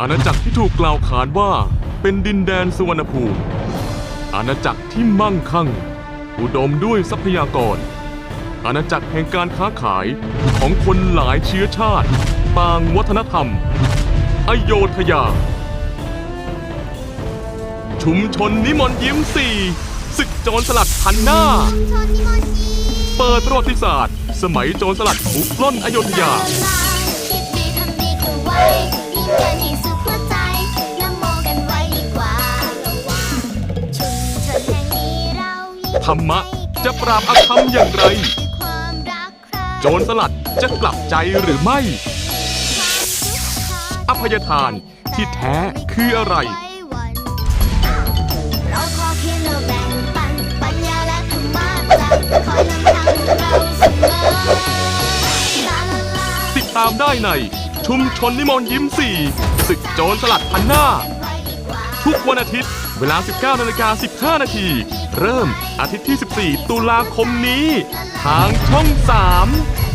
อาณาจักรที่ถูกกล่าวขานว่าเป็นดินแดนสุวรรณภูมิ อาณาจักรที่มั่งคั่ง อุดมด้วยทรัพยากร อาณาจักรแห่งการค้าขายของคนหลายเชื้อชาติต่างวัฒนธรรม อโยธยา ชุมชนนิมนต์ยิ้มสี่ศึกโจรสลัดพันหน้าชนนิมนต์ยิ้มเปิดประวัติศาสตร์ สมัยโจรสลัดบุกปล้นอโยธยา ธรรมะจะปราบอาธรรมอย่างไร โจรสลัดจะกลับใจหรือไม่ อภัยทานที่แท้คืออะไร เราขอเพียงเราแบ่งปันปัญญาและธรรมะจะคอยนำทางเราเสมอลาลาลาติดตามได้ใน ชุมชนนิมนต์ยิ้มสี่ศึกโจรสลัดพันหน้า ไว้ดีกว่า ทุกวันอาทิตย์ เวลา 19นาฬิกา15 นาที เริ่มอาทิตย์ที่ 14 ตุลาคมนี้ ทางช่อง 3